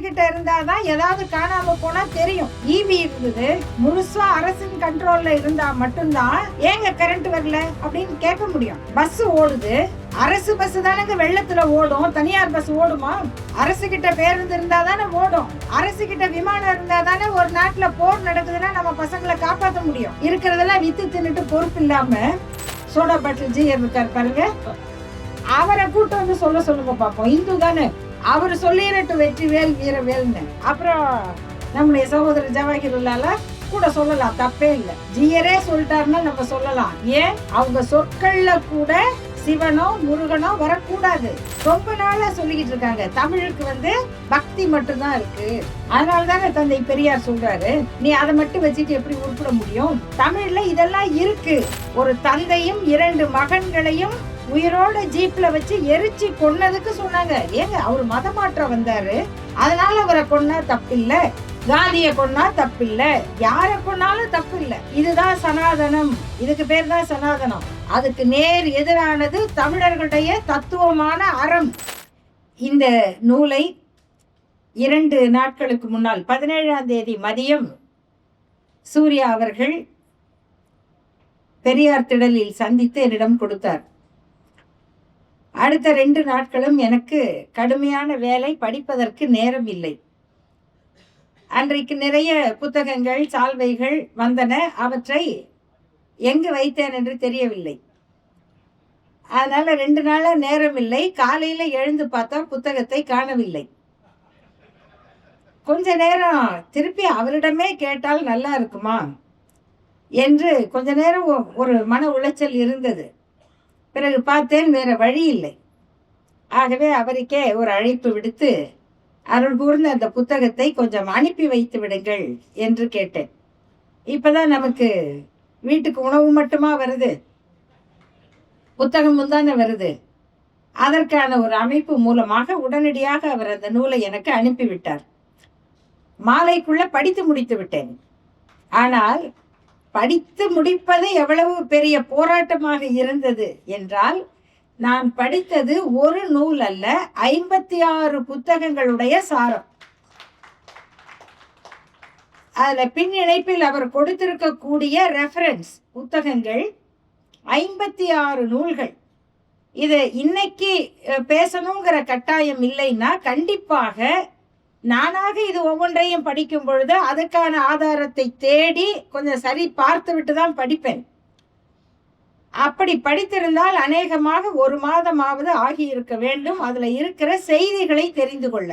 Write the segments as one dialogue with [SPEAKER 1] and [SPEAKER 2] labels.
[SPEAKER 1] கிட்ட இருந்தாதான் ஏதாவது காணாம போனா தெரியும். ஈவி இருந்தது. முழுசா அரசின் கண்ட்ரோல்ல இருந்தா மட்டும்தான் ஏங்க கரண்ட் வரல அப்படின்னு கேட்க முடியும். பஸ் ஓடுது. அரசு பஸ் தானங்க வெள்ளத்துல ஓடும். தனியார் பஸ் ஓடுமா? அரசு கிட்ட பேருந்து இருந்தா தானே ஓடும். அரசு கிட்ட விமானம் இருந்தா தானே ஒரு நாட்டுல போர் நடக்குதுன்னா நம்ம பசங்களை காப்பாத்த முடியும். இருக்கிறதெல்லாம் வித்து தின்னுட்டு பொறுப்பு இல்லாம சோடா பாட்டில் ஜி இருக்கார் பாருங்க. அவரை கூட்டு வந்து சொல்ல சொல்லுங்க பாப்போம். இந்து தானே? அவர் சொல்லிடட்டு வெற்றி வேல் வீர வேல்னு. அப்புறம் நம்முடைய சகோதரர் ஜவாஹிருல்லால கூட சொல்லலாம் தப்பே இல்லை. ஜியரே சொல்லிட்டாருன்னா நம்ம சொல்லலாம். ஏன்? அவங்க சொற்கள்ல கூட சிவனோ முருகனோ வரக்கூடாது. ரொம்ப நாளா சொல்லிக்கிட்டு இருக்காங்க. தமிழுக்கு வந்து பக்தி மட்டும்தான் இருக்கு. அதனால தானே தந்தை பெரியார் சொல்றாரு. நீ அதை மட்டும் வச்சுட்டு எப்படி உருப்பிட முடியும்? தமிழ்ல இதெல்லாம் இருக்கு. ஒரு தந்தையும் இரண்டு மகன்களையும் உயிரோட ஜீப்ல வச்சு எரிச்சு கொன்னதுக்கு சொன்னாங்க. ஏங்க அவர் மதமாற்றம் வந்தாரு. அதனால அவரை கொன்னா இல்ல காந்திய கொன்னா தப்பில்ல. யார கொன்னாலும் தப்பில்ல. இதுதான் சனாதனம். இதுக்கு பேர் தான் சனாதனம். அதுக்கு நேர் எதிரானது தமிழர்களுடைய தத்துவமான அறம். இந்த நூலை இரண்டு நாட்களுக்கு முன்னால் பதினேழாம் தேதி மதியம் சூர்யா அவர்கள் பெரியார் திடலில் சந்தித்து என்னிடம் கொடுத்தார். அடுத்த ரெண்டு நாட்களும் எனக்கு கடுமையான வேலை படிப்பதற்கு நேரம் இல்லை. அன்றைக்கு நிறைய புத்தகங்கள் சால்வைகள் வந்தன. அவற்றை எங்கு வைத்தேன் என்று தெரியவில்லை. அதனால் ரெண்டு நாளாக நேரம் இல்லை. காலையில் எழுந்து பார்த்தா புத்தகத்தை காணவில்லை. கொஞ்ச நேரம் திருப்பி அவரிடமே கேட்டால் நல்லா இருக்குமா? என்று கொஞ்ச நேரம் ஒ- ஒரு மன உளைச்சல் இருந்தது. பிறகு பார்த்தேன் வேறு வழி இல்லை. ஆகவே அவருக்கே ஒரு அழைப்பு விடுத்து அருள் கூர்ந்த அந்த புத்தகத்தை கொஞ்சம் அனுப்பி வைத்து விடுங்கள் என்று கேட்டேன். இப்போதான் நமக்கு வீட்டுக்கு உணவு மட்டுமா வருது? புத்தகமும் தானே வருது. அதற்கான ஒரு அமைப்பு மூலமாக உடனடியாக அவர் அந்த நூலை எனக்கு அனுப்பிவிட்டார். மாலைக்குள்ளே படித்து முடித்து விட்டேன். ஆனால் படித்து முடிப்பது எவ்வளவு பெரிய போராட்டமாக இருந்தது என்றால் நான் படித்தது ஒரு நூல் அல்ல ஐம்பத்தி ஆறு புத்தகங்களுடைய சாரம். அதில் பின் இணைப்பில் அவர் கொடுத்திருக்கக்கூடிய ரெஃபரன்ஸ் புத்தகங்கள் ஐம்பத்தி ஆறு நூல்கள். இது இன்னைக்கு பேசணுங்கிற கட்டாயம் இல்லைன்னா கண்டிப்பாக நானாக இது ஒவ்வொன்றையும் படிக்கும் பொழுது அதுக்கான ஆதாரத்தை தேடி கொஞ்சம் சரி பார்த்து விட்டு தான் படிப்பேன். அப்படி படித்திருந்தால் அநேகமாக ஒரு மாதமாவது ஆகியிருக்க வேண்டும். அதில் இருக்கிற செய்திகளை தெரிந்து கொள்ள.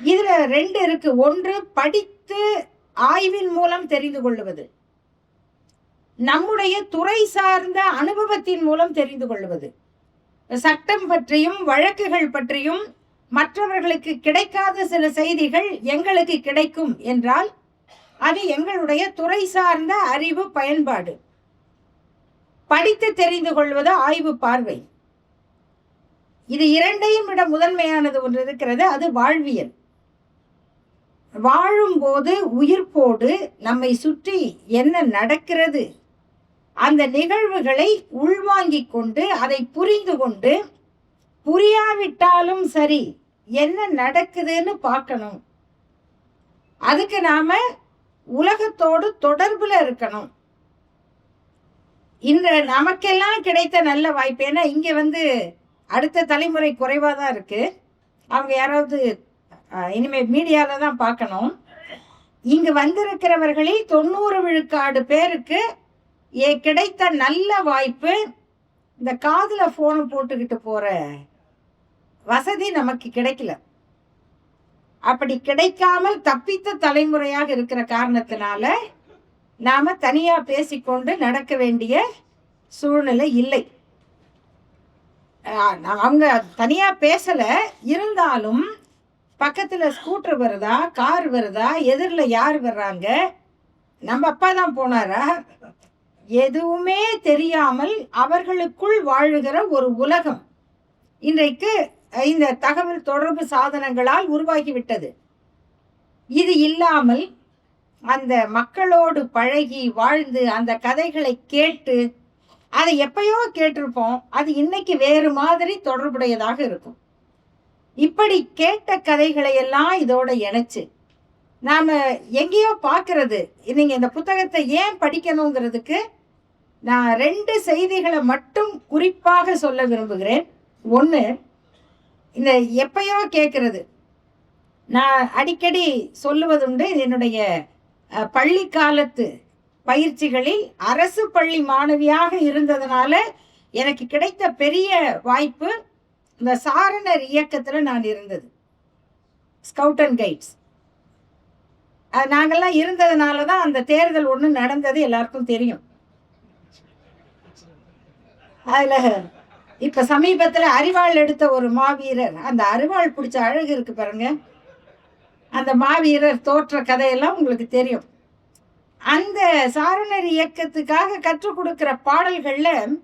[SPEAKER 1] இதில் ரெண்டு இருக்கு. ஒன்று படித்து ஆய்வின் மூலம் தெரிந்து கொள்வது நம்முடைய துறை சார்ந்த அனுபவத்தின் மூலம் தெரிந்து கொள்வது சட்டம் பற்றியும் வழக்குகள் பற்றியும் மற்றவர்களுக்கு கிடைக்காத சில செய்திகள் எங்களுக்கு கிடைக்கும் என்றால் அது எங்களுடைய துறை சார்ந்த அறிவு பயன்பாடு. படித்து தெரிந்து கொள்வது ஆய்வு பார்வை. இது இரண்டையும் விட முதன்மையானது ஒன்று இருக்கிறது அது வாழ்வியல். வாழும்போது உயிர்ப்போடு நம்மை சுற்றி என்ன நடக்கிறது அந்த நிகழ்வுகளை உள்வாங்கிக் கொண்டு அதை புரிந்து கொண்டு புரியாவிட்டாலும் சரி என்ன நடக்குதுன்னு பார்க்கணும். அதுக்கு நாம் உலகத்தோடு தொடர்பில் இருக்கணும். இன்று நமக்கெல்லாம் கிடைத்த நல்ல வாய்ப்பு ஏன்னா இங்கே வந்து அடுத்த தலைமுறை குறைவாக தான் இருக்குது அவங்க யாராவது இனிமேல் மீடியாவில் தான் பார்க்கணும். இங்கு வந்திருக்கிறவர்களில் தொண்ணூறு விழுக்காடு பேருக்கு ஏ கிடைத்த நல்ல வாய்ப்பு இந்த காதில் ஃபோனை போட்டுக்கிட்டு போகிற வசதி நமக்கு கிடைக்கல. அப்படி கிடைக்காமல் தப்பித்த தலைமுறையாக இருக்கிற காரணத்தினால நாம தனியா பேசிக்கொண்டு நடக்க வேண்டிய சூழ்நிலை இல்லை. நான் அவங்க தனியா பேசல. இருந்தாலும் பக்கத்துல ஸ்கூட்டர் வருதா கார் வருதா எதிரில் யார் வர்றாங்க? நம்ம அப்பா தான் போனாரா? எதுவுமே தெரியாமல் அவர்களுக்குள் வாழுகிற ஒரு உலகம். இன்றைக்கு இந்த தகவல் தொடர்பு சாதனங்களால் உருவாகிவிட்டது. இது இல்லாமல் அந்த மக்களோடு பழகி வாழ்ந்து அந்த கதைகளை கேட்டு அதை எப்பயோ கேட்டிருப்போம். அது இன்னைக்கு வேறு மாதிரி தொடர்புடையதாக இருக்கும். இப்படி கேட்ட கதைகளை எல்லாம் இதோட இணைச்சு நாம் எங்கேயோ பார்க்கறது. நீங்கள் இந்த புத்தகத்தை ஏன் படிக்கணுங்கிறதுக்கு நான் ரெண்டு செய்திகளை மட்டும் குறிப்பாக சொல்ல விரும்புகிறேன். ஒன்று இந்த எப்பயோ கேட்குறது நான் அடிக்கடி சொல்லுவதுண்டு என்னுடைய பள்ளி காலத்து பயிற்சிகளில் அரசு பள்ளி மாணவியாக இருந்ததுனால எனக்கு கிடைத்த பெரிய வாய்ப்பு இந்த சாரணர் இயக்கத்தில் நான் இருந்தது. ஸ்கவுட் அண்ட் கைட்ஸ் அது நாங்கள்லாம் இருந்ததுனால தான் அந்த தேர்தல் ஒன்று நடந்தது எல்லாருக்கும் தெரியும். அதில் இப்போ சமீபத்தில் அரிவாள் எடுத்த ஒரு மாவீரர் அந்த அரிவாள் பிடிச்ச அழகு இருக்கு பாருங்க. அந்த மாவீரர் தோற்ற கதையெல்லாம் உங்களுக்கு தெரியும். அந்த சாரணர் இயக்கத்துக்காக கற்றுக் கொடுக்குற பாடல்களில்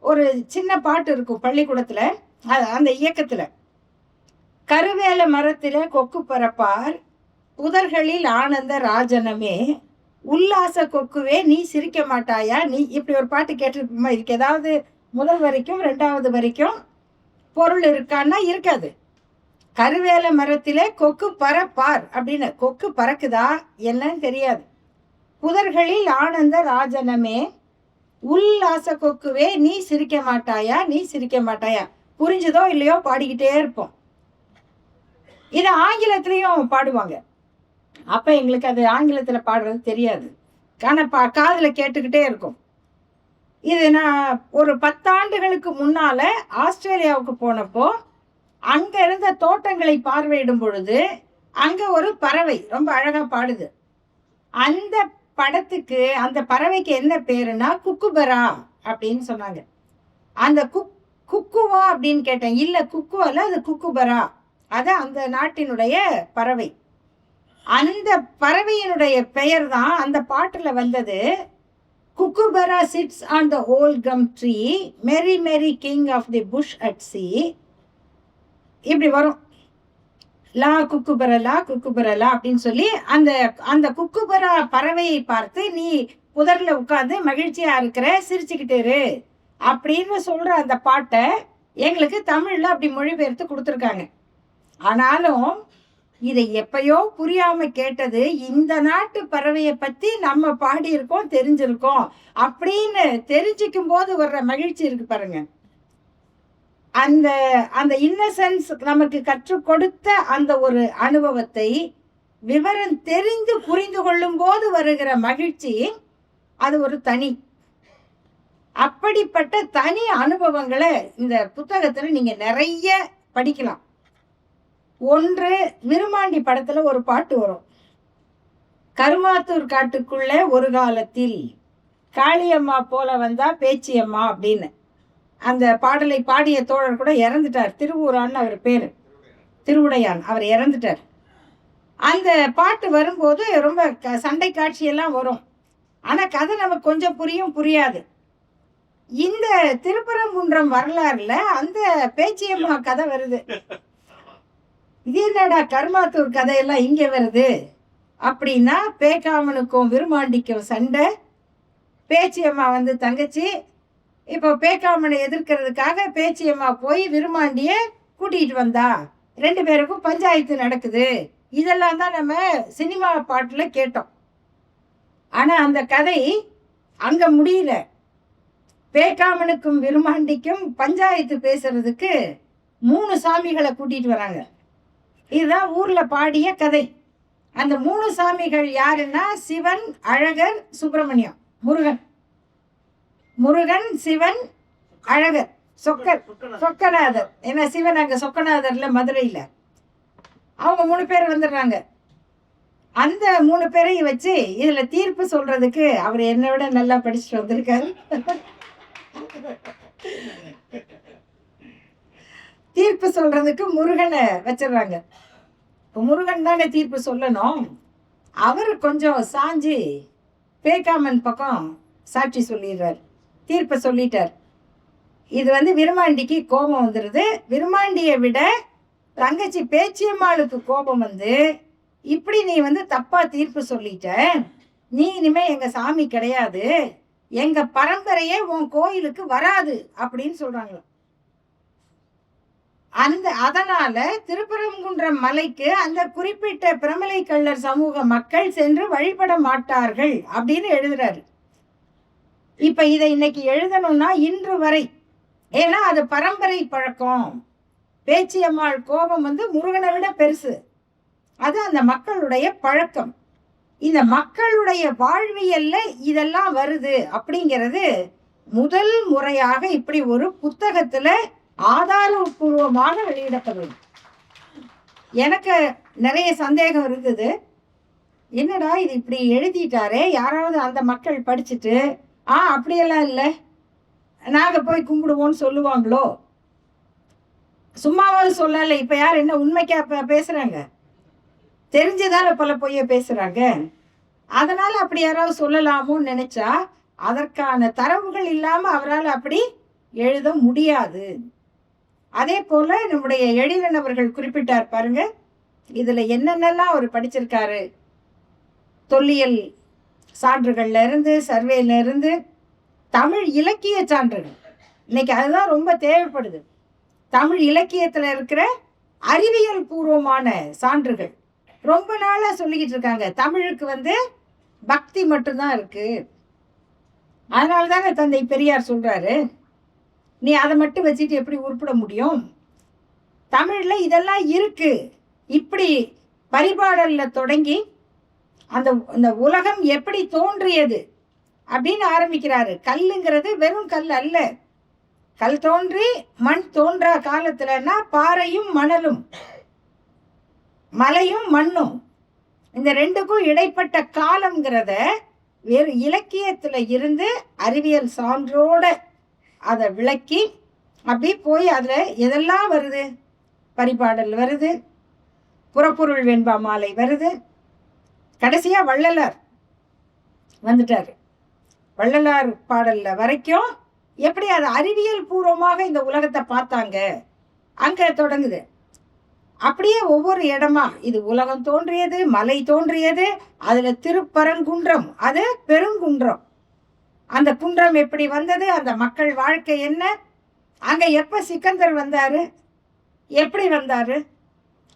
[SPEAKER 1] ஒரு சின்ன பாட்டு இருக்கும் பள்ளிக்கூடத்தில் அது- அந்த இயக்கத்தில். கருவேல மரத்தில் கொக்கு பரப்பார் புதர்களில் ஆனந்த ராஜனமே உல்லாச கொக்குவே நீ சிரிக்க மாட்டாயா? நீ இப்படி ஒரு பாட்டு கேட்டிருப்போமா? இதுக்கு ஏதாவது முதல் வரைக்கும் ரெண்டாவது வரைக்கும் பொருள் இருக்கான்னா இருக்காது. கருவேல மரத்திலே கொக்கு பறப்பார் அப்படின்னு. கொக்கு பறக்குதா என்னன்னு தெரியாது. புதர்களில் ஆனந்த ராஜனமே உல்லாச கொக்குவே நீ சிரிக்க மாட்டாயா நீ சிரிக்க மாட்டாயா? புரிஞ்சதோ இல்லையோ பாடிக்கிட்டே இருப்போம். இது ஆங்கிலத்திலையும் பாடுவாங்க. அப்போ எங்களுக்கு அது ஆங்கிலத்தில் பாடுறது தெரியாது. ஆனால் பா காதில் கேட்டுக்கிட்டே இருக்கும். இது நான் ஒரு பத்தாண்டுகளுக்கு முன்னால் ஆஸ்திரேலியாவுக்கு போனப்போ அங்கே இருந்த தோட்டங்களை பார்வையிடும் பொழுது அங்கே ஒரு பறவை ரொம்ப அழகாக பாடுது. அந்த படத்துக்கு அந்த பறவைக்கு என்ன பேருனா குக்குபரா அப்படின்னு சொன்னாங்க. அந்த குக் குக்குவா அப்படின்னு கேட்டேன். இல்லை குக்குவல அது குக்குபரா. அது அந்த நாட்டினுடைய பறவை. அந்த பறவையினுடைய பெயர் தான் அந்த பாட்டில் வந்தது. Kookaburra sits on the old gum tree merry merry king of the bush at sea இப்படி வரும். லா குக்குபரலா குக்குபரலா அப்படின்னு சொல்லி அந்த அந்த குக்குபரா பறவையை பார்த்து நீ புதரில் உட்காந்து மகிழ்ச்சியாக இருக்கிற சிரிச்சுக்கிட்டு இரு. அப்படின்னு சொல்கிற அந்த பாட்டை எங்களுக்கு தமிழில் அப்படி மொழிபெயர்த்து கொடுத்துருக்காங்க. ஆனாலும் இதை எப்பயோ புரியாம கேட்டது இந்த நாட்டு பறவையை பத்தி நம்ம பாடியிருக்கோம் தெரிஞ்சிருக்கோம் அப்படின்னு தெரிஞ்சுக்கும் போது வர்ற மகிழ்ச்சி இருக்கு பாருங்க. அந்த அந்த இன்னசென்ஸ் நமக்கு கற்றுக் கொடுத்த அந்த ஒரு அனுபவத்தை விவரம் தெரிந்து புரிந்து கொள்ளும் போது வருகிற மகிழ்ச்சி அது ஒரு தனி. அப்படிப்பட்ட தனி அனுபவங்களை இந்த புத்தகத்தில் நீங்கள் நிறைய படிக்கலாம். ஒன்று விருமாண்டி படத்துல ஒரு பாட்டு வரும். கருமாத்தூர் காட்டுக்குள்ளே ஒரு காலத்தில் காளியம்மா போல வந்தா பேச்சியம்மா அப்படின்னு. அந்த பாடலை பாடிய தோழர் கூட இறந்துட்டார். திருவூரான்னு அவர் பேர். திருவுடையான். அவர் இறந்துட்டார். அந்த பாட்டு வரும்போது ரொம்ப க சண்டை காட்சியெல்லாம் வரும். ஆனால் கதை நமக்கு கொஞ்சம் புரியும் புரியாது. இந்த திருப்பரங்குன்றம் வரலாறுல அந்த பேச்சியம்மா கதை வருது. இது என்னடா கருமாத்தூர் கதையெல்லாம் இங்கே வருது? அப்படின்னா பேக்காமனுக்கும் விருமாண்டிக்கும் சண்டை. பேச்சியம்மா வந்து தங்கச்சி இப்போ பேக்காமனை எதிர்க்கிறதுக்காக பேச்சியம்மா போய் விருமாண்டிய கூட்டிகிட்டு வந்தா. ரெண்டு பேருக்கும் பஞ்சாயத்து நடக்குது. இதெல்லாம் தான் நம்ம சினிமா பாட்டில் கேட்டோம். ஆனால் அந்த கதை அங்கே முடியல. பேக்காமனுக்கும் விருமாண்டிக்கும் பஞ்சாயத்து பேசுறதுக்கு மூணு சாமிகளை கூட்டிகிட்டு வராங்க. இதுதான் ஊரில் பாடிய கதை. அந்த மூணு சாமிகள் யாருன்னா சிவன் அழகர் சுப்பிரமணியம். முருகன். முருகன் சிவன் அழகர். சொக்கர். சொக்கநாதர். ஏன்னா சிவன் அங்கே சொக்கநாதர்ல மதுரையில். அவங்க மூணு பேர் வந்துடுறாங்க. அந்த மூணு பேரையும் வச்சு இதில் தீர்ப்பு சொல்றதுக்கு அவர் என்னை விட நல்லா படிச்சுட்டு வந்திருக்காரு. தீர்ப்பு சொல்றதுக்கு முருகனை வச்சிடுறாங்க. இப்போ முருகன் தானே தீர்ப்பு சொல்லணும். அவர் கொஞ்சம் சாஞ்சி பேக்காமன் பக்கம் சாட்சி சொல்லிடுறார். தீர்ப்பை சொல்லிட்டார். இது வந்து விருமாண்டிக்கு கோபம் வந்துடுது விருமாண்டியை விட தங்கச்சி பேச்சியம்மாளுக்கு கோபம் வந்து இப்படி நீ வந்து தப்பா தீர்ப்பு சொல்லிட்ட. நீ இனிமே எங்க சாமி கிடையாது. எங்க பரம்பரையே உன் கோயிலுக்கு வராது அப்படின்னு சொல்றாங்க அந்த அதனால திருப்பரங்குன்றம் மலைக்கு அந்த குறிப்பிட்ட பிரமலை கள்ளர் சமூக மக்கள் சென்று வழிபட மாட்டார்கள் அப்படின்னு எழுதுறாரு. இப்ப இதை இன்னைக்கு எழுதணும்னா இன்று வரை ஏன்னா அது பரம்பரை பழக்கம். பேச்சியம்மாள் கோபம் வந்து முருகனை விட பெருசு. அது அந்த மக்களுடைய பழக்கம். இந்த மக்களுடைய வாழ்வியல்ல இதெல்லாம் வருது அப்படிங்கிறது முதல் முறையாக இப்படி ஒரு புத்தகத்துல ஆதாரபூர்வமாக வெளியிடப்படுது எனக்கு நிறைய சந்தேகம் இருந்தது என்னடா இது இப்படி எழுதிட்டாரே? யாராவது அந்த மக்கள் படிச்சுட்டு ஆ அப்படியெல்லாம் இல்லை. நாங்கள் போய் கும்பிடுவோம்னு சொல்லுவாங்களோ? சும்மாவது சொல்லல. இப்போ யார் என்ன உண்மைக்கா இப்போ பேசுகிறாங்க தெரிஞ்சதால் பல பொய்ய பேசுகிறாங்க அதனால் அப்படி யாராவது சொல்லலாமோன்னு நினச்சா அதற்கான தரவுகள் இல்லாமல் அவரால் அப்படி எழுத முடியாது. அதே போல் நம்முடைய எழிலன் அவர்கள் குறிப்பிட்டார் பாருங்க இதில் என்னென்னலாம் அவர் படிச்சிருக்காரு? தொல்லியல் சான்றுகள்லேருந்து சர்வேலேருந்து தமிழ் இலக்கிய சான்றுகள். இன்னைக்கு அதுதான் ரொம்ப தேவைப்படுது. தமிழ் இலக்கியத்தில் இருக்கிற அறிவியல் பூர்வமான சான்றுகள். ரொம்ப நாளாக சொல்லிக்கிட்டு இருக்காங்க. தமிழுக்கு வந்து பக்தி மட்டும்தான் இருக்குது அதனால தானே தந்தை பெரியார் சொல்கிறாரு நீ அதை மட்டும் வச்சுட்டு எப்படி உருப்பிட முடியும்? தமிழில் இதெல்லாம் இருக்குது இப்படி பரிபாடலில் தொடங்கி அந்த அந்த உலகம் எப்படி தோன்றியது அப்படின்னு ஆரம்பிக்கிறாரு. கல்லுங்கிறது வெறும் கல் அல்ல. கல் தோன்றி மண் தோன்றா காலத்துலன்னா பாறையும் மணலும் மலையும் மண்ணும். இந்த ரெண்டுக்கும் இடைப்பட்ட காலம்ங்கிறத வேறு இலக்கியத்தில் இருந்து அறிவியல் சான்றோட அதை விளக்கி அப்படி போய் அதில் எதெல்லாம் வருது? பரிபாடல் வருது. புறப்பொருள் வெண்பா மாலை வருது. கடைசியாக வள்ளலார் வந்துட்டார். வள்ளலார் பாடலில் வரைக்கும் எப்படி அது அறிவியல் பூர்வமாக இந்த உலகத்தை பார்த்தாங்க? அங்கே தொடங்குது. அப்படியே ஒவ்வொரு இடமா இது உலகம் தோன்றியது மலை தோன்றியது அதில் திருப்பரங்குன்றம் அது பெருங்குன்றம். அந்த குன்றம் எப்படி வந்தது? அந்த மக்கள் வாழ்க்கை என்ன? அங்கே எப்போ சிக்கந்தர் வந்தார்? எப்படி வந்தார்?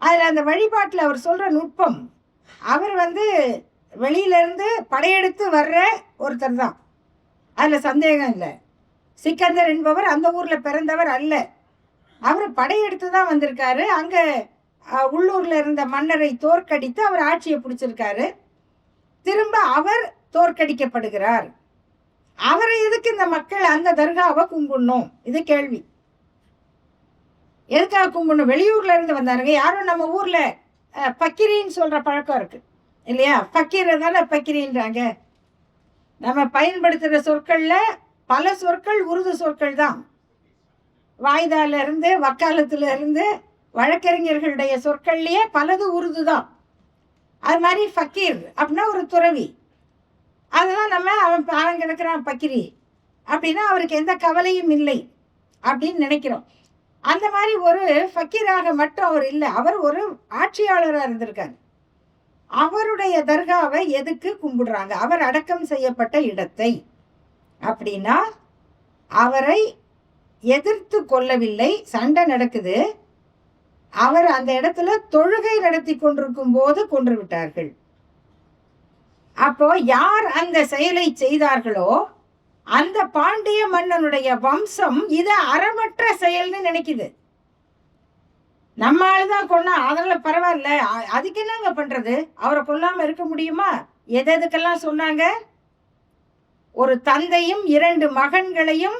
[SPEAKER 1] அதில் அந்த வழிபாட்டில் அவர் சொல்கிற நுட்பம் அவர் வந்து வெளியிலேருந்து படையெடுத்து வர்ற ஒருத்தர் தான். அதில் சந்தேகம் இல்லை. சிக்கந்தர் என்பவர் அந்த ஊரில் பிறந்தவர் அல்ல. அவர் படையெடுத்து தான் வந்திருக்காரு. அங்கே உள்ளூரில் இருந்த மன்னரை தோற்கடித்து அவர் ஆட்சியை பிடிச்சிருக்காரு. திரும்ப அவர் தோற்கடிக்கப்படுகிறார். அவரை எதுக்கு இந்த மக்கள் அந்த தர்காவை கும்பிடணும்? இது கேள்வி. எதுக்காக கும்பிடணும்? வெளியூர்ல இருந்து வந்தாருங்க. யாரும் நம்ம ஊர்ல பக்கிரின்னு சொல்ற பழக்கம் இருக்கு. இல்லையா? பக்கீரை தானே பக்கிரின்றாங்க? நம்ம பயன்படுத்துகிற சொற்களில் பல சொற்கள் உருது சொற்கள் தான் வாய்தாலிருந்து வக்காலத்துலேருந்து வழக்கறிஞர்களுடைய சொற்கள்லேயே பலது உருது தான் அது மாதிரி ஃபக்கீர் அப்படின்னா ஒரு துறவி. அதுதான் நம்ம அவன் அவன் கிடக்கிறான் பக்கிரி. அப்படின்னா அவருக்கு எந்த கவலையும் இல்லை அப்படின்னு நினைக்கிறோம். அந்த மாதிரி ஒரு ஃபக்கீராக மட்டும் அவர் இல்லை. அவர் ஒரு ஆட்சியாளராக இருந்திருக்கார். அவருடைய தர்காவை எதுக்கு கும்பிடுறாங்க? அவர் அடக்கம் செய்யப்பட்ட இடத்தை. அப்படின்னா அவரை எதிர்த்து கொள்ளவில்லை. சண்டை நடக்குது. அவர் அந்த இடத்துல தொழுகை நடத்தி கொண்டிருக்கும் போது கொன்று விட்டார்கள். அப்போ யார் அந்த செயலை செய்தார்களோ அந்த பாண்டிய மன்னனுடைய வம்சம் இது அறமற்ற செயல்னு நினைக்குது. நம்ம ஆளுதான் கொண்டா அதனால பரவாயில்ல அதுக்கு என்னங்க பண்றது? அவரை கொல்லாம இருக்க முடியுமா? எதெதுக்கெல்லாம் சொன்னாங்க? ஒரு தந்தையும் இரண்டு மகன்களையும்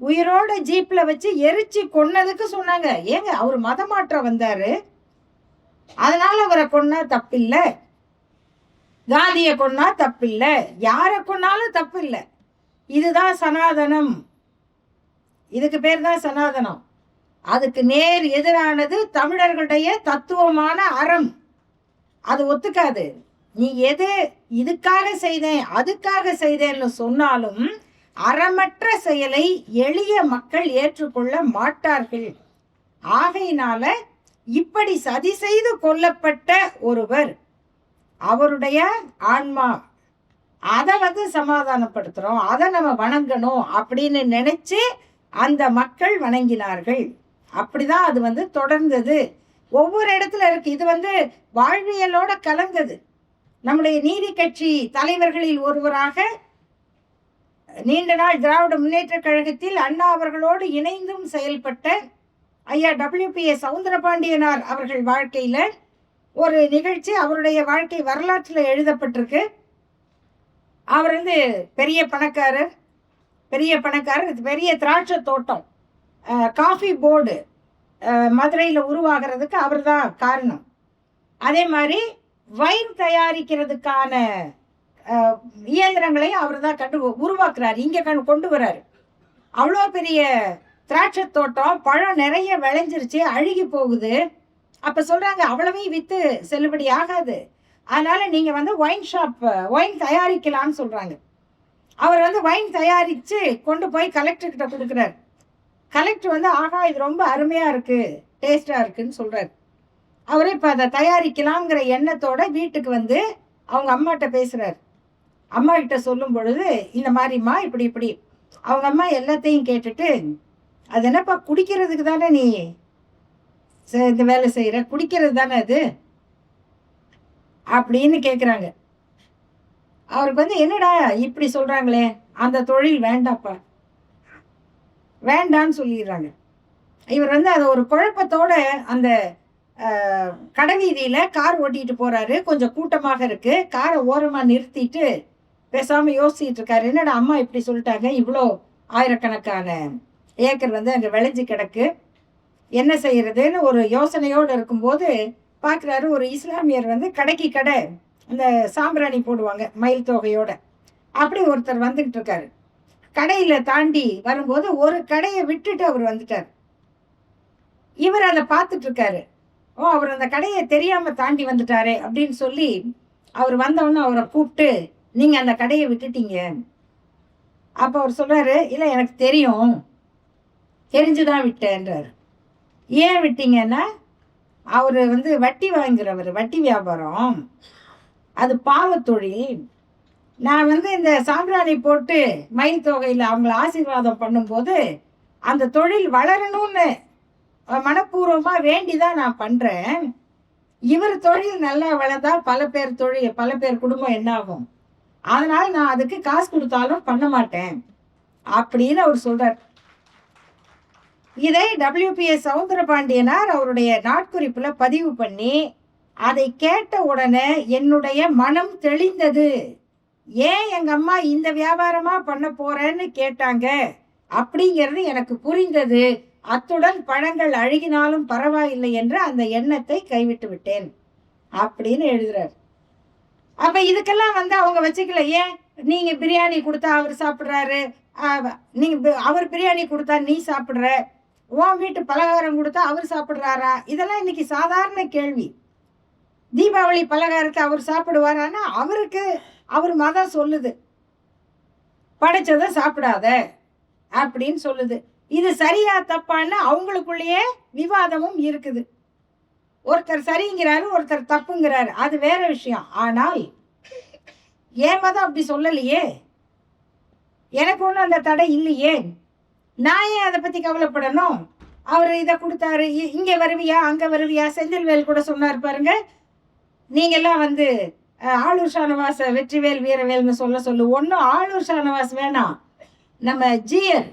[SPEAKER 1] உயிரோட ஜீப்ல வச்சு எரிச்சு கொன்னதுக்கு சொன்னாங்க. ஏங்க அவர் மதமாற்றம் வந்தாரு. அதனால அவரை கொன்னா தப்பில்லை. காந்தியை கொன்னா தப்பில்லை. யாரை கொன்னாலும் தப்பில்லை. இதுதான் சனாதனம். இதுக்கு பேர் தான் சனாதனம். அதுக்கு நேர் எதிரானது தமிழர்களுடைய தத்துவமான அறம். அது ஒத்துக்காது. நீ எது இதுக்காக செய்தேன் அதுக்காக செய்தேன்னு சொன்னாலும் அறமற்ற செயலை எளிய மக்கள் ஏற்றுக்கொள்ள மாட்டார்கள். ஆகையினால இப்படி சதி செய்து கொல்லப்பட்ட ஒருவர் அவருடைய ஆன்மா. அதை வந்து சமாதானப்படுத்துகிறோம் அதை நம்ம வணங்கணும் அப்படின்னு நினச்சி அந்த மக்கள் வணங்கினார்கள். அப்படிதான் அது வந்து தொடர்ந்தது. ஒவ்வொரு இடத்துல இருக்குது இது வந்து வாழ்வியலோட கலந்தது. நம்முடைய நீதி கட்சி தலைவர்களில் ஒருவராக நீண்ட நாள் திராவிட முன்னேற்ற கழகத்தில் அண்ணா அவர்களோடு இணைந்தும் செயல்பட்ட ஐயா டபிள்யூபிஎஸ் சவுந்தரபாண்டியனார் அவர்கள் வாழ்க்கையில் ஒரு நிகழ்ச்சி அவருடைய வாழ்க்கை வரலாற்றில் எழுதப்பட்டிருக்கு. அவர் வந்து பெரிய பணக்காரர் பெரிய பணக்காரர் பெரிய திராட்சை தோட்டம். காஃபி போர்டு மதுரையில் உருவாகிறதுக்கு அவர் தான் காரணம். அதே மாதிரி வைன் தயாரிக்கிறதுக்கான இயந்திரங்களையும் அவர் தான் கண்டு உருவாக்குறாரு இங்கே கண் கொண்டு வராரு. அவ்வளோ பெரிய திராட்சை தோட்டம் பழம் நிறைய விளைஞ்சிருச்சு அழுகி போகுது. அப்போ சொல்கிறாங்க அவ்வளவே விற்று செல்லுபடி ஆகாது. அதனால் நீங்கள் வந்து ஒயின் ஷாப் ஒயின் தயாரிக்கலான்னு சொல்கிறாங்க அவர் வந்து ஒயின் தயாரித்து கொண்டு போய் கலெக்டர்கிட்ட கொடுக்குறாரு. கலெக்டர் வந்து ஆகா இது ரொம்ப அருமையாக இருக்குது டேஸ்ட்டாக இருக்குதுன்னு சொல்கிறார் அவரே இப்போ அதை தயாரிக்கலாங்கிற எண்ணத்தோட வீட்டுக்கு வந்து அவங்க அம்மாட்ட பேசுகிறார் அம்மா கிட்ட சொல்லும் பொழுது இந்த மாதிரிம்மா இப்படி இப்படி. அவங்க அம்மா எல்லாத்தையும் கேட்டுட்டு அது என்னப்பா குடிக்கிறதுக்கு தானே நீ இந்த வேலை செய்கிற குடிக்கிறது தானே அது? அப்படின்னு கேட்குறாங்க அவருக்கு வந்து என்னடா இப்படி சொல்கிறாங்களே அந்த தொழில் வேண்டாப்பா. வேண்டான்னு சொல்லிடுறாங்க. இவர் வந்து அதை ஒரு குழப்பத்தோட அந்த கடைவீதியில் கார் ஓட்டிகிட்டு போகிறாரு கொஞ்சம் கூட்டமாக இருக்குது காரை ஓரமாக நிறுத்திட்டு பேசாமல் யோசிச்சுட்டு இருக்காரு. என்னடா அம்மா இப்படி சொல்லிட்டாங்க? இவ்வளோ ஆயிரக்கணக்கான ஏக்கர் வந்து அங்கே விளைஞ்சு கிடக்கு. என்ன செய்கிறதுன்னு ஒரு யோசனையோடு இருக்கும்போது பார்க்குறாரு ஒரு இஸ்லாமியர் வந்து கடைக்கு கடை அந்த சாம்பிராணி போடுவாங்க மயில் தொகையோட. அப்படி ஒருத்தர் வந்துக்கிட்டு இருக்காரு. கடையில் தாண்டி வரும்போது ஒரு கடையை விட்டுட்டு அவர் வந்துட்டார். இவர் அதை பார்த்துட்ருக்காரு ஓ அவர் அந்த கடையை தெரியாமல் தாண்டி வந்துட்டாரே அப்படின்னு சொல்லி அவர் வந்தவொடனே அவரை கூப்பிட்டு நீங்கள் அந்த கடையை விட்டுட்டீங்க. அப்போ அவர் சொல்கிறாரு இல்லை எனக்கு தெரியும். தெரிஞ்சுதான் விட்டேன்றார். ஏன் விட்டீங்கன்னா அவர் வந்து வட்டி வாங்குறவர் வட்டி வியாபாரம். அது பாவத்தொழில் நான் வந்து இந்த சாம்பிராணி போட்டு மயில் தொகையில் அவங்கள ஆசீர்வாதம் பண்ணும்போது அந்த தொழில் வளரணும்னு மனப்பூர்வமாக வேண்டி தான் நான் பண்ணுறேன் இவர் தொழில் நல்லா வளர்ந்தா பல பேர் தொழில் பல பேர் குடும்பம் என்னாகும் அதனால் நான் அதுக்கு காசு கொடுத்தாலும் பண்ண மாட்டேன். அப்படின்னு அவர் சொல்கிறார் இதை டபிள்யூபிஎஸ் சவுந்தரபாண்டியனார் அவருடைய நாட்குறிப்பில் பதிவு பண்ணி அதை கேட்ட உடனே என்னுடைய மனம் தெளிந்தது. ஏன் எங்கள் அம்மா இந்த வியாபாரமாக பண்ண போகிறேன்னு கேட்டாங்க. அப்படிங்கிறது எனக்கு புரிந்தது. அத்துடன் பழங்கள் அழுகினாலும் பரவாயில்லை என்று அந்த எண்ணத்தை கைவிட்டு விட்டேன் அப்படின்னு எழுதுறார். அப்போ இதுக்கெல்லாம் வந்து அவங்க வச்சுக்கல ஏன்? நீங்கள் பிரியாணி கொடுத்தா அவர் சாப்பிட்றாரு. நீங்கள் அவர் பிரியாணி கொடுத்தா நீ சாப்பிட்ற. உன் வீட்டு பலகாரம் கொடுத்தா அவர் சாப்பிட்றாரா? இதெல்லாம் இன்னைக்கு சாதாரண கேள்வி. தீபாவளி பலகாரத்தை அவர் சாப்பிடுவாரான்னா அவருக்கு அவர் மதம் சொல்லுது. படைச்சதை சாப்பிடாத அப்படின்னு சொல்லுது. இது சரியா தப்பான்னு அவங்களுக்குள்ளேயே விவாதமும் இருக்குது. ஒருத்தர் சரிங்கிறாரு ஒருத்தர் தப்புங்கிறாரு. அது வேற விஷயம். ஆனால் என் மதம் அப்படி சொல்லலையே? எனக்கு ஒன்றும் அந்த தடை இல்லையே. நான் ஏன் அதை பற்றி கவலைப்படணும்? அவர் இதை கொடுத்தாரு. இ- இங்கே வருவியா? அங்கே வருவியா? செந்தில்வேல் கூட சொன்னார் பாருங்க. நீங்கள்லாம் வந்து ஆளூர் ஷானவாச வெற்றிவேல் வீரவேல்னு சொல்ல சொல்லு. ஒன்றும் ஆளூர் ஷானவாஸ் வேணாம். நம்ம ஜியர்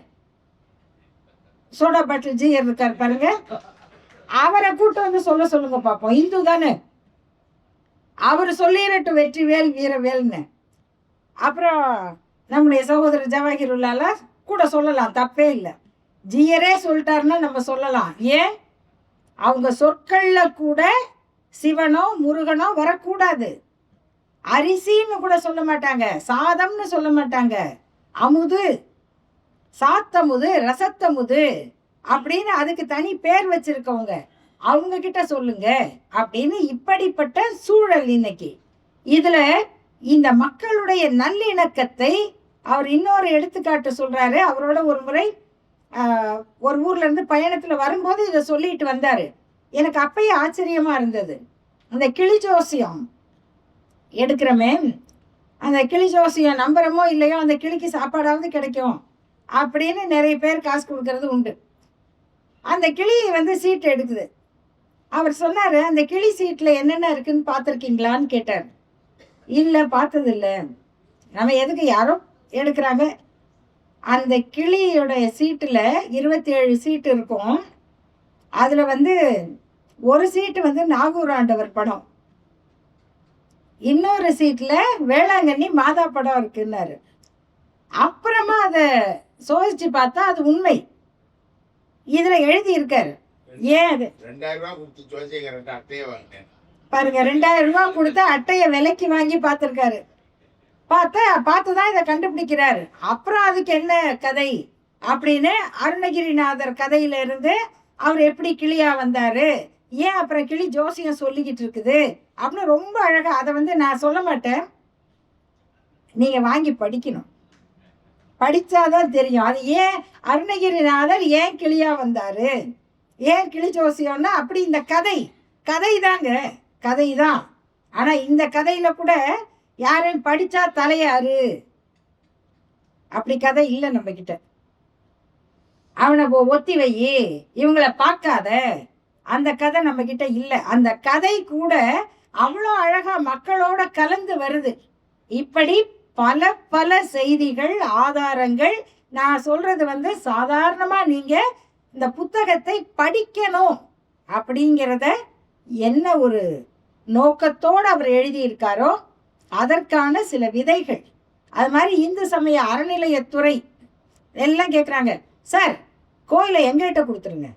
[SPEAKER 1] சோடா பாட்டில் ஜியர் இருக்கார் பாருங்க. அவரை கூட்டு வந்து சொல்ல சொல்லுங்க பார்ப்போம் இந்து தானே. அவர் சொல்லிடட்டும் வெற்றிவேல் வீரவேல்னு. அப்புறம் நம்முடைய சகோதரர் ஜவாஹிருல்லால கூட சொல்லலாம் தப்பே இல்லை. ஜியரே சொல்லிட்டாருன்னா நம்ம சொல்லலாம். ஏன்? அவங்க சொற்களில் கூட சிவனோ முருகனோ வரக்கூடாது. அரிசின்னு கூட சொல்ல மாட்டாங்க சாதம்னு சொல்ல மாட்டாங்க. அமுது சாத்தமுது ரசத்தமுது அப்படின்னு அதுக்கு தனி பேர் வச்சிருக்கவங்க. அவங்க கிட்ட சொல்லுங்க அப்படின்னு இப்படிப்பட்ட சூழல் இன்னைக்கு. இதுல இந்த மக்களுடைய நல்லிணக்கத்தை அவர் இன்னொரு எடுத்துக்காட்டு சொல்கிறாரு அவரோட ஒரு முறை ஒரு ஊர்லேருந்து பயணத்தில் வரும்போது இதை சொல்லிட்டு வந்தார். எனக்கு அப்பயே ஆச்சரியமாக இருந்தது. அந்த கிளி ஜோசியம் எடுக்கிறோமே அந்த கிளி ஜோசியம் நம்புறமோ இல்லையோ அந்த கிளிக்கு சாப்பாடாவது கிடைக்கும் அப்படின்னு நிறைய பேர் காசு கொடுக்கறது உண்டு. அந்த கிளி வந்து சீட் எடுக்குது. அவர் சொன்னார் அந்த கிளி சீட்டில் என்னென்ன இருக்குதுன்னு பார்த்துருக்கீங்களான்னு? கேட்டார். இல்லை பார்த்ததில்ல. நம்ம எதுக்கு யாரோ எடுக்கிறாங்க. அந்த கிளியோடைய சீட்டில் இருபத்தி ஏழு சீட்டு இருக்கும். அதில் வந்து ஒரு சீட்டு வந்து நாகூர் ஆண்டவர் படம். இன்னொரு சீட்டில் வேளாங்கண்ணி மாதா படம் இருக்குன்னாரு. அப்புறமா அதை சோதிச்சு பார்த்தா அது உண்மை. இதில் எழுதியிருக்காரு. ஏன் அது? பாருங்க ரெண்டாயிரம் ரூபாய் கொடுத்து அட்டையை விலைக்கு வாங்கி பார்த்துருக்காரு. பார்த்தா பார்த்து தான் இதை கண்டுபிடிக்கிறாரு. அப்புறம் அதுக்கு என்ன கதை? அப்படின்னு அருணகிரிநாதர் கதையிலிருந்து அவர் எப்படி கிளியா வந்தார்? ஏன் அப்புறம் கிளி ஜோசியம் சொல்லிக்கிட்டு இருக்குது? அப்படின்னு ரொம்ப அழகாக அதை வந்து நான் சொல்ல மாட்டேன். நீங்கள் வாங்கி படிக்கணும். படித்தாதான் தெரியும். அது ஏன் அருணகிரிநாதர் ஏன் கிளியா வந்தார்? ஏன் கிளி ஜோசியம்னா அப்படி இந்த கதை. கதை தாங்க கதை தான் ஆனால் இந்த கதையில் கூட யாரும் படித்தா தலையாரு? அப்படி கதை இல்லை நம்ம கிட்ட அவனை ஒத்தி வை இவங்கள பார்க்காத. அந்த கதை நம்ம கிட்ட இல்லை. அந்த கதை கூட அவ்வளோ அழகா மக்களோட கலந்து வருது. இப்படி பல பல செய்திகள் ஆதாரங்கள் நான் சொல்றது வந்து சாதாரணமா நீங்க இந்த புத்தகத்தை படிக்கணும் அப்படிங்கிறத என்ன ஒரு நோக்கத்தோடு அவர் எழுதியிருக்காரோ அதற்கான சில விதைகள். அது மாதிரி இந்து சமய அறநிலையத்துறை எல்லாம் கேட்குறாங்க சார் கோயிலை எங்ககிட்ட கொடுத்துருங்க.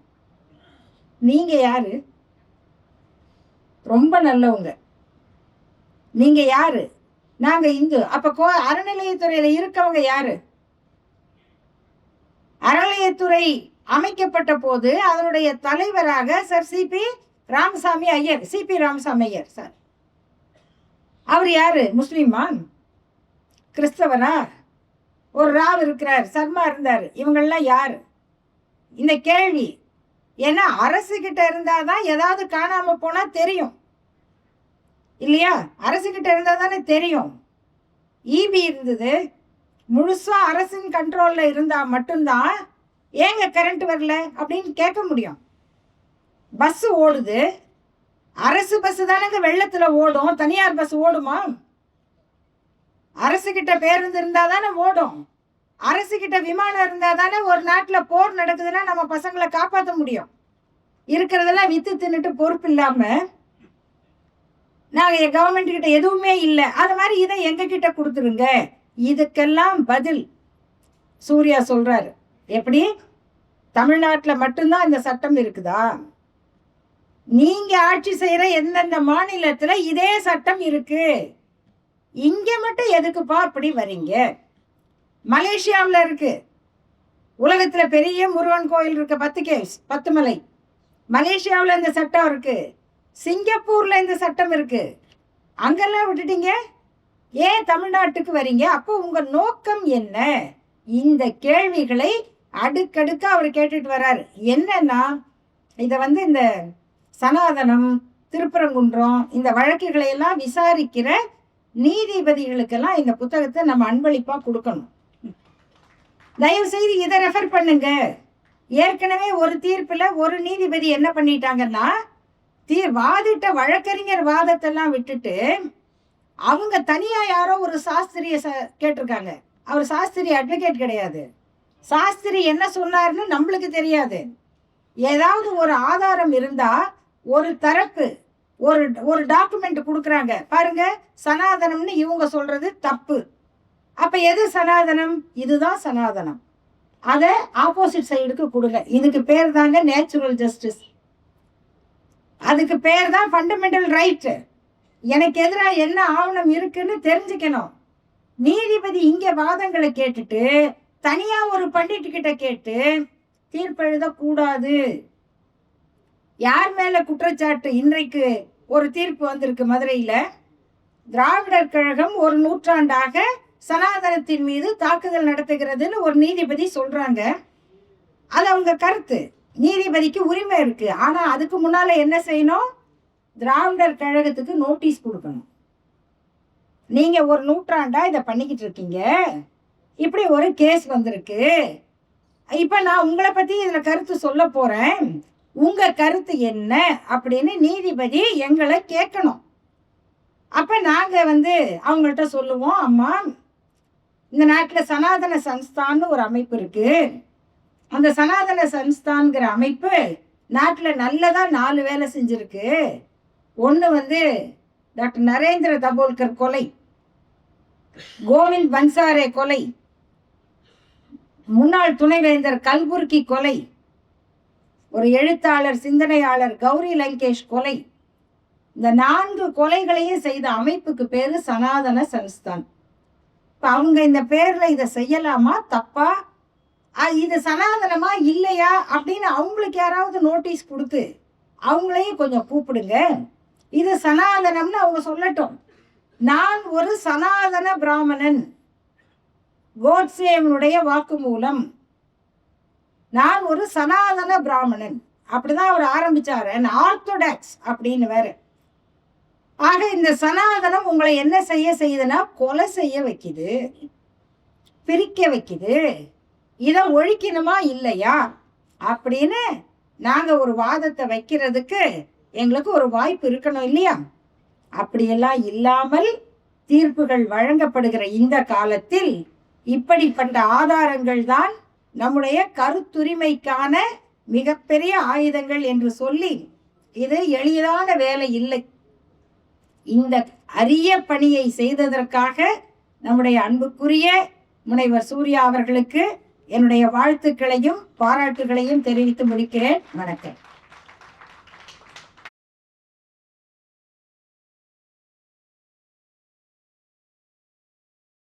[SPEAKER 1] நீங்கள் யார்? ரொம்ப நல்லவங்க. நீங்கள் யார்? நாங்கள் இந்து. அப்போ கோ அறநிலையத்துறையில் இருக்கவங்க யார்? அறநிலையத்துறை அமைக்கப்பட்ட போது அதனுடைய தலைவராக sir CP Ramasamy Iyer CP Ramasamy Iyer sir. அவர் யாரு? முஸ்லீமா கிறிஸ்தவரா ஒரு ராவ் இருக்கிறார் சர்மா இருந்தார். இவங்கள்லாம் யார்? இந்த கேள்வி ஏன்னா அரசு கிட்ட இருந்தால் தான் ஏதாவது காணாமல் போனால் தெரியும். இல்லையா? அரசு கிட்ட இருந்தால் தானே தெரியும் ஈபி இருந்தது. முழுசாக அரசின் கண்ட்ரோலில் இருந்தால் மட்டும்தான் ஏங்க கரண்ட் வரல அப்படின்னு கேட்க முடியும். பஸ்ஸு ஓடுது. அரசு பஸ் தானேங்க வெள்ளத்தில் ஓடும்? தனியார் பஸ் ஓடுமா? அரசு கிட்ட பேருந்து இருந்தால் தானே ஓடும். அரசு கிட்ட விமானம் இருந்தால் தானே ஒரு நாட்டில் போர் நடக்குதுன்னா நம்ம பசங்களை காப்பாற்ற முடியும். இருக்கிறதெல்லாம் வித்து தின்னுட்டு பொறுப்பு இல்லாமல் நாங்கள் கவர்மெண்ட் கிட்ட எதுவுமே இல்லை. அது மாதிரி இதை எங்க கிட்ட கொடுத்துருங்க. இதுக்கெல்லாம் பதில். சூர்யா சொல்கிறாரு எப்படி? தமிழ்நாட்டில் மட்டும்தான் இந்த சட்டம் இருக்குதா? நீங்க ஆட்சி செய்யற எந்தெந்த மாநிலத்துல இதே சட்டம் இருக்கு? இங்க மட்டும் எதுக்குப்பா அப்படி வரீங்க? மலேசியாவில் இருக்கு. உலகத்துல பெரிய முருகன் கோயில் இருக்கு பத்து கேவ்ஸ் பத்து மலை. மலேசியாவில் இந்த சட்டம் இருக்கு. சிங்கப்பூர்ல இந்த சட்டம் இருக்கு. அங்கெல்லாம் விட்டுட்டீங்க? ஏன் தமிழ்நாட்டுக்கு வரீங்க? அப்போ உங்க நோக்கம் என்ன? இந்த கேள்விகளை அடுக்கடுக்க அவர் கேட்டுட்டு வர்றாரு என்னன்னா இதை வந்து இந்த சனாதனம் திருப்பரங்குன்றம் இந்த வழக்குகளை எல்லாம் விசாரிக்கிற நீதிபதிகளுக்கெல்லாம் இந்த புத்தகத்தை நம்ம அன்பளிப்பாக கொடுக்கணும். தயவு செய்து இதை ரெஃபர் பண்ணுங்க. ஏற்கனவே ஒரு தீர்ப்பில் ஒரு நீதிபதி என்ன பண்ணிட்டாங்கன்னா தீர் வாதிட்ட வழக்கறிஞர் வாதத்தெல்லாம் விட்டுட்டு அவங்க தனியாக யாரோ ஒரு சாஸ்திரிய ச கேட்டிருக்காங்க. அவர் சாஸ்திரி அட்வொகேட் கிடையாது. சாஸ்திரி என்ன சொன்னார்னு நம்மளுக்கு தெரியாது. ஏதாவது ஒரு ஆதாரம் இருந்தால் ஒரு தரப்பு ஒரு ஒரு டாக்குமெண்ட் கொடுக்குறாங்க. பாருங்க சனாதனம்னு இவங்க சொல்றது தப்பு. அப்ப எது சனாதனம்? இதுதான் சனாதனம். அதை ஆப்போசிட் சைடுக்கு கொடுங்க. இதுக்கு பேர் தாங்க நேச்சுரல் ஜஸ்டிஸ் அதுக்கு பேர் தான் ஃபண்டமெண்டல் ரைட்டு எனக்கு எதிராக என்ன ஆவணம் இருக்குன்னு தெரிஞ்சுக்கணும். நீதிபதி இங்கே வாதங்களை கேட்டுட்டு தனியாக ஒரு பண்டிட்டு கிட்ட கேட்டு தீர்ப்பு எழுதக்கூடாது யார் மேலே குற்றச்சாட்டு? இன்றைக்கு ஒரு தீர்ப்பு வந்திருக்கு மதுரையில். திராவிடர் கழகம் ஒரு நூற்றாண்டாக சனாதனத்தின் மீது தாக்குதல் நடத்துகிறதுன்னு ஒரு நீதிபதி சொல்கிறாங்க அது அவங்க கருத்து. நீதிபதிக்கு உரிமை இருக்குது ஆனால் அதுக்கு முன்னால் என்ன செய்யணும்? திராவிடர் கழகத்துக்கு நோட்டீஸ் கொடுக்கணும். நீங்கள் ஒரு நூற்றாண்டாக இதை பண்ணிக்கிட்டு இருக்கீங்க. இப்படி ஒரு கேஸ் வந்திருக்கு. இப்போ நான் உங்களை பற்றி இதில் கருத்து சொல்ல போகிறேன் உங்கள் கருத்து என்ன அப்படின்னு நீதிபதி எங்களை கேட்கணும். அப்போ நாங்கள் வந்து அவங்கள்ட்ட சொல்லுவோம் அம்மா இந்த நாட்டில் சனாதன சன்ஸ்தான்னு ஒரு அமைப்பு இருக்குது அந்த சனாதன சன்ஸ்தான்கிற அமைப்பு நாட்டில் நல்லதாக நாலு வேலை செஞ்சிருக்கு. ஒன்று வந்து டாக்டர் நரேந்திர தபோல்கர் கொலை கோவிந்த் பன்சாரே கொலை முன்னாள் துணைவேந்தர் கல்புர்கி கொலை ஒரு எழுத்தாளர் சிந்தனையாளர் கௌரி லங்கேஷ் கொலை. இந்த நான்கு கொலைகளையும் செய்த அமைப்புக்கு பேர் சனாதன சன்ஸ்தான். இப்போ அவங்க இந்த பேரில் இதை செய்யலாமா? தப்பா? இது சனாதனமா? இல்லையா? அப்படின்னு அவங்களுக்கு யாராவது நோட்டீஸ் கொடுத்து அவங்களையும் கொஞ்சம் கூப்பிடுங்க. இது சனாதனம்னு அவங்க சொல்லட்டும். நான் ஒரு சனாதன பிராமணன். கோட்சேவனுடைய வாக்குமூலம். நான் ஒரு சனாதன பிராமணன். அப்படிதான் அவர் ஆரம்பிச்சாரு. ஆர்த்தோடாக்ஸ் அப்படின்னு வேற ஆக இந்த சனாதனம் உங்களை என்ன செய்ய செய்யுதுன்னா கொலை செய்ய வைக்குது. பிரிக்க வைக்குது. இதை ஒழிக்கணுமா? இல்லையா? அப்படின்னு நாங்கள் ஒரு வாதத்தை வைக்கிறதுக்கு எங்களுக்கு ஒரு வாய்ப்பு இருக்கணும் இல்லையா? அப்படியெல்லாம் இல்லாமல் தீர்ப்புகள் வழங்கப்படுகிற இந்த காலத்தில் இப்படிப்பட்ட ஆதாரங்கள் தான் நம்முடைய கருத்துரிமைக்கான மிகப்பெரிய ஆயுதங்கள் என்று சொல்லி இது எளிதான வேலை இல்லை. இந்த அரிய பணியை செய்ததற்காக நம்முடைய அன்புக்குரிய முனைவர் சூர்யா அவர்களுக்கு என்னுடைய வாழ்த்துக்களையும் பாராட்டுகளையும் தெரிவித்து முடிக்கிறேன். வணக்கம்.